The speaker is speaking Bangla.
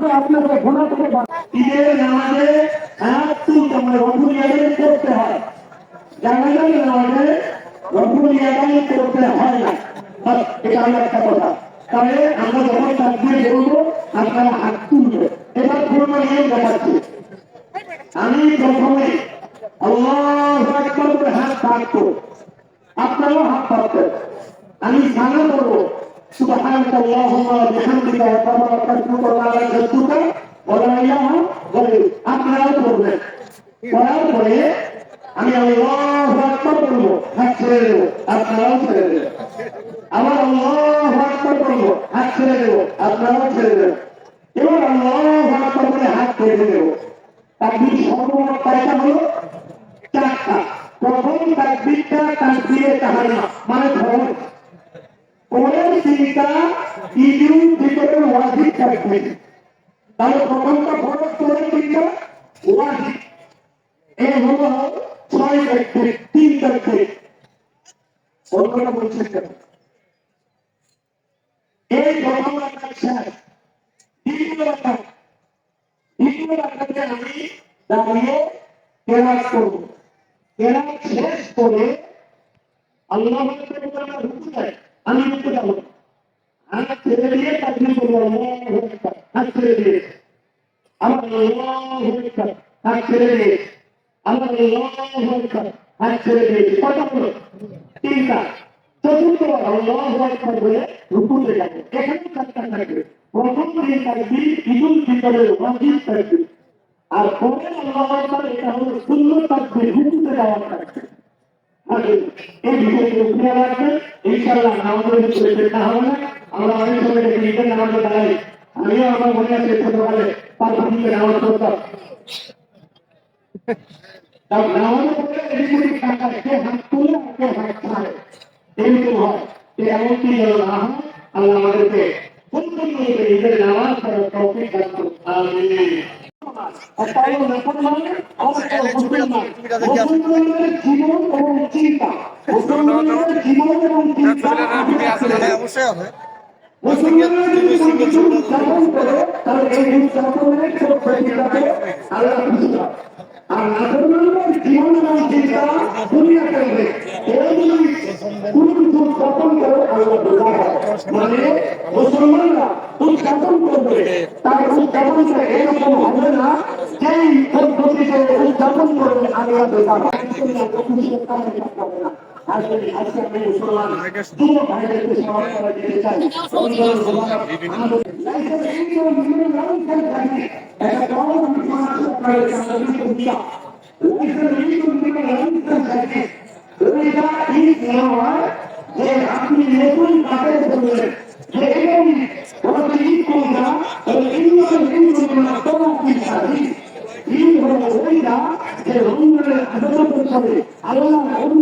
তো আপনাকে ঘোরা থেকে ঈদের নামাজে হয় করতে হয় জানা যায় নামাজে করতে হয় না আমার একটা যখন তাকবির বলব আমি হাত থাকব আপনারাও হাত পাবেন আমি সানা করব বিহামদিকা ওয়া তাবারাকাতুকা ওয়া লা ইয়াতুকা ওয়া লা ইলাহা গায়রুক আপনারাও করবেন করার পরে আমি আল্লাহু আকবার বলব হাত ছেড়ে দেবো। আপনারাও ছেড়ে দেবেন। আবার আল্লাহু আকবার বলব হাত ছেড়ে দেবো। আপনারাও ছেড়ে দেবেন। এবার আল্লাহু আকবার বলে হাত ছেড়ে দেবো। তাকবীর সর্বমোট কয়টা হলো? চারটা। প্রথম তাকবীরটা তাকবীরে তাহারিমা। মানে ধরুন পরের তিনটা ঈদুল ফিতরের ওয়াজিব তাকবীর তাহলে প্রথমটা ফরজ পরের তিনটা ওয়াজিব। এই হলো ছয় তাকবীর তিন তাকবীর অন্যটা বলছেন কেন? এই প্রথম রাখার শেষ দ্বিতীয় রাখা দ্বিতীয় রাখাতে আমি দাঁড়িয়ে কেরাত করব। কেরাত শেষ করে আল্লাহ রুকু দেয়। আমি রুকু যাব হাত ছেড়ে দিয়ে আল্লাহু আকবার হাত ছেড়ে দিয়ে আমার হাত ছেড়ে দিয়ে আমার হাত ছেড়ে দিয়ে কটা হলো তিনটা চতুর্থ আল্লাহু আকবার বলে রুকুতে যাবে। এখানে চারটা থাকবে। প্রথম দিন থাকবে ঈদুল ফিতরের ওয়াজিব থাকবে। আর পরে আল্লাহ এটা হলো সুন্নত থাকবে রুকুতে যাওয়ার থাকবে। আর এই বিষয়গুলো খুলে রাখবেন ইনশাআল্লাহ আমাদের ভিতরে চেষ্টা হবে না আমরা অনেক সময় দেখি ঈদের নামাজে দাঁড়াই আমিও আমার মনে আছে ছোটবেলায় পাঁচ দিকে নামাজ পড়তাম তার নামাজে পড়লে এদিকে টাকা কে হাত তুলে আর কে হাত ছাড়ে এরকম হয় যে এমনকি যেন না হয় আল্লাহ আমাদেরকে পরিপূর্ণ রূপে ঈদের নামাজ পড়ার তৌফিক দান করুন আমিন একটা হলো মুসলমান অবস্থা মুসলমান মুসলমানের জীবন এবং চিন্তা মুসলমানের জীবন এবং চিন্তা হ্যাঁ অবশ্যই হবে মুসলমানের যদি কোনো কিছু উদযাপন করে তাহলে এই উদযাপনের সব প্রতিটাকে আল্লাহ খুশি হয়। আর জীবন এবং চিন্তা দুনিয়া করবে কোনো কিছু উদযাপন করে আল্লাহ খুশি হয়। মানে মুসলমানরা উদযাপন করবে তার উদযাপনটা এরকম হবে না যেই পদ্ধতিতে উদযাপন করবে আল্লাহ খুশি হয়। আপনি নতুন আল্লাহ উন্মুক্ত